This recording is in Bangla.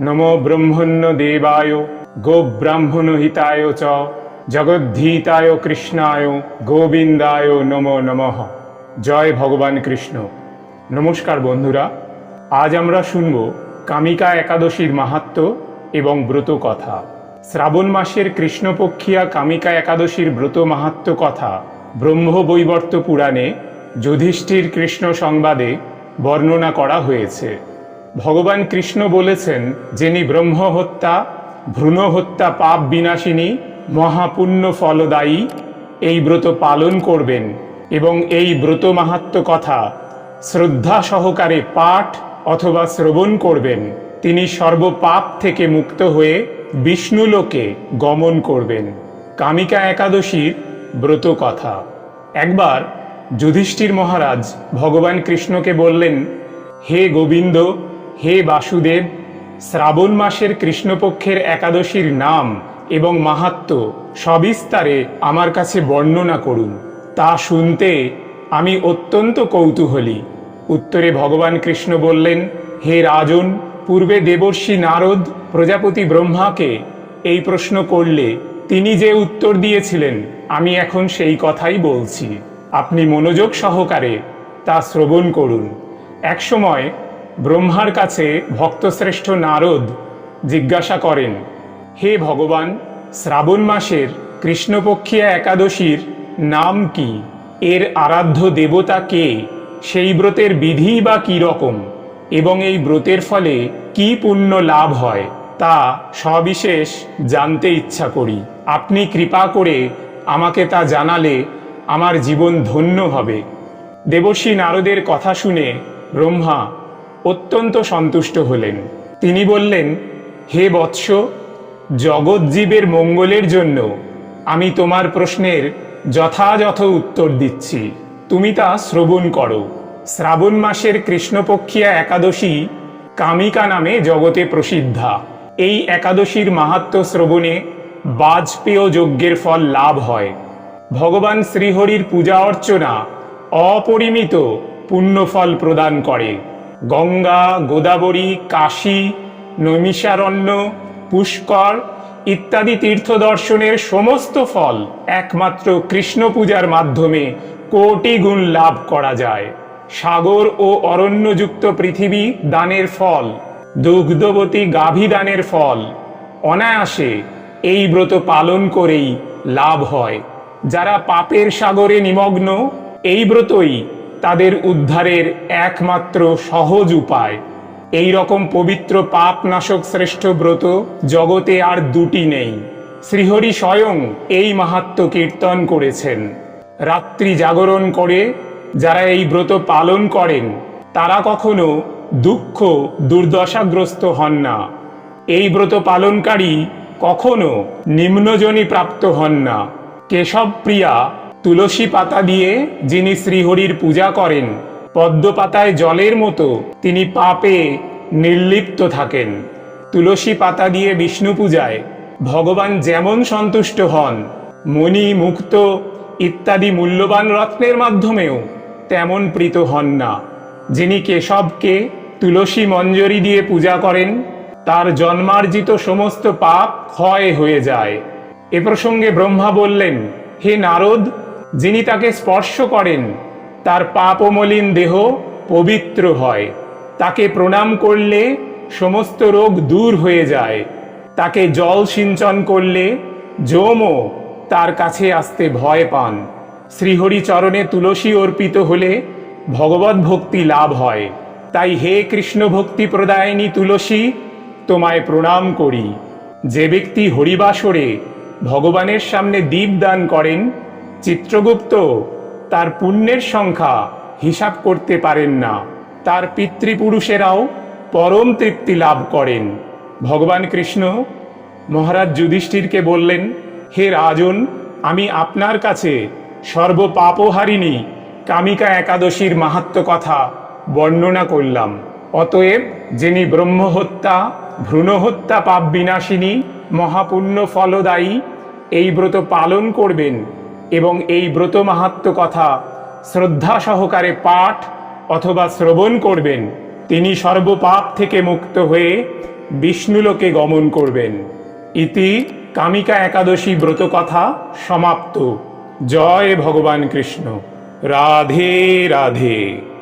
নম ব্রহ্মণ্য দেবায় গো ব্রাহ্মণ হিতায় চ জগদ্ধীতায় কৃষ্ণায় গোবিন্দায় নম নমঃ জয় ভগবান কৃষ্ণ নমস্কার বন্ধুরা আজ আমরা শুনব কামিকা একাদশীর মাহাত্ম্য এবং ব্রত কথা। শ্রাবণ মাসের কৃষ্ণপক্ষিয়া কামিকা একাদশীর ব্রত মাহাত্ম্য কথা ব্রহ্মবৈবর্ত পুরাণে যুধিষ্ঠির কৃষ্ণ সংবাদে বর্ণনা করা হয়েছে। ভগবান কৃষ্ণ বলেছেন, যিনি ব্রহ্ম হত্যা, ভ্রূণ হত্যা, পাপ বিনাশিনী, মহাপুণ্য ফলদায়ী, এই ব্রত পালন করবেন এবং এই ব্রত মাহাত্ম্য কথা শ্রদ্ধা সহকারে পাঠ অথবা শ্রবণ করবেন। তিনি সর্বপাপ থেকে মুক্ত হয়ে বিষ্ণুলোকে গমন করবেন। কামিকা একাদশীর ব্রত কথা। একবার যুধিষ্ঠির মহারাজ ভগবান কৃষ্ণকে বললেন, হে গোবিন্দ হে বাসুদেব, শ্রাবণ মাসের কৃষ্ণপক্ষের একাদশীর নাম এবং মাহাত্ম্য সবিস্তারে আমার কাছে বর্ণনা করুন। তা শুনতে আমি অত্যন্ত কৌতূহলী। উত্তরে ভগবান কৃষ্ণ বললেন, হে রাজন, পূর্বে দেবর্ষি নারদ প্রজাপতি ব্রহ্মাকে এই প্রশ্ন করলে, তিনি যে উত্তর দিয়েছিলেন, আমি এখন সেই কথাই বলছি। আপনি মনোযোগ সহকারে তা শ্রবণ করুন। একসময় ব্রহ্মার কাছে ভক্তশ্রেষ্ঠ নারদ জিজ্ঞাসা করেন, হে ভগবান, শ্রাবণ মাসের কৃষ্ণপক্ষিয়া একাদশীর নাম কি? এর আরাধ্য দেবতা কে? সেই ব্রতের বিধি বা কী রকম? এবং এই ব্রতের ফলে কি পুণ্য লাভ হয়? তা সবিশেষ জানতে ইচ্ছা করি। আপনি কৃপা করে আমাকে তা জানালে আমার জীবন ধন্য হবে। দেবর্ষী নারদের কথা শুনে ব্রহ্মা অত্যন্ত সন্তুষ্ট হলেন। তিনি বললেন, হে বৎস জগৎজীবের মঙ্গলের জন্য আমি তোমার প্রশ্নের যথাযথ উত্তর দিচ্ছি। তুমি তা শ্রবণ করো। শ্রাবণ মাসের কৃষ্ণপক্ষিয়া একাদশী কামিকা নামে জগতে প্রসিদ্ধা। এই একাদশীর মাহাত্ম্য শ্রবণে বাজপেয় যজ্ঞের ফল লাভ হয়। ভগবান শ্রীহরির পূজা অর্চনা অপরিমিত পুণ্যফল প্রদান করে। গঙ্গা, গোদাবরী, কাশী, নৈমিষারণ্য, পুষ্কর ইত্যাদি তীর্থ দর্শনের সমস্ত ফল একমাত্র কৃষ্ণ পূজার মাধ্যমে কোটি গুণ লাভ করা যায়। সাগর ও অরণ্যযুক্ত পৃথিবী দানের ফল, দুগ্ধবতী গাভী দানের ফল। অনায়াসে এই ব্রত পালন করেই লাভ হয়। যারা পাপের সাগরে নিমগ্ন, এই ব্রতই তাদের উদ্ধারের একমাত্র সহজ উপায়। এই রকম পবিত্র পাপ নাশক শ্রেষ্ঠ ব্রত জগতে আর দুটি নেই। শ্রীহরি স্বয়ং এই মাহাত্ম কীর্তন করেছেন। রাত্রি জাগরণ করে যারা এই ব্রত পালন করেন, তারা কখনো দুঃখ দুর্দশাগ্রস্ত হন না। এই ব্রত পালনকারী কখনো নিম্নজনী প্রাপ্ত হন না। কেশব প্রিয়া তুলসী পাতা দিয়ে যিনি শ্রীহরির পূজা করেন পদ্ম পাতায় জলের মতো তিনি পাপে নির্লিপ্ত থাকেন। তুলসী পাতা দিয়ে বিষ্ণু পূজায় ভগবান যেমন সন্তুষ্ট হন মণি মুক্ত ইত্যাদি মূল্যবান রত্নের মাধ্যমেও তেমন প্রীত হন না। যিনি কেশবকে তুলসী মঞ্জরি দিয়ে পূজা করেন, তার জন্মার্জিত সমস্ত পাপ ক্ষয় হয়ে যায়। এ প্রসঙ্গে ব্রহ্মা বললেন, হে নারদ যিনি তাকে স্পর্শ করেন, তার পাপমলিন দেহ পবিত্র হয়। তাকে প্রণাম করলে সমস্ত রোগ দূর হয়ে যায়। তাকে জল সিঞ্চন করলে যমও তার কাছে আসতে ভয় পান। শ্রীহরি চরণে তুলসী অর্পিত হলে ভগবত ভক্তি লাভ হয়। তাই হে কৃষ্ণ ভক্তি প্রদায়িনী তুলসী, তোমায় প্রণাম করি। যে ব্যক্তি হরিবাসরে ভগবানের সামনে দীপ দান করেন চিত্রগুপ্ত, তার পুণ্যের সংখ্যা হিসাব করতে পারেন না। তার পিতৃপুরুষেরাও পরম তৃপ্তি লাভ করেন। ভগবান কৃষ্ণ, মহারাজ যুধিষ্ঠিরকে বললেন, হে রাজন, আমি আপনার কাছে সর্বপাপহারিণী কামিকা একাদশীর মাহাত্ম কথা বর্ণনা করলাম। অতএব যিনি ব্রহ্মহত্যা, ভ্রূণহত্যা, পাপ বিনাশিনী, মহাপুণ্য ফলদায়ী, এই ব্রত পালন করবেন এবং এই ব্রত মাহাত্ম কথা শ্রদ্ধা সহকারে পাঠ অথবা শ্রবণ করবেন, তিনি সর্বপাপ থেকে মুক্ত হয়ে বিষ্ণুলোকে গমন করবেন। ইতি কামিকা একাদশী ব্রত কথা সমাপ্ত। জয় ভগবান কৃষ্ণ। রাধে রাধে।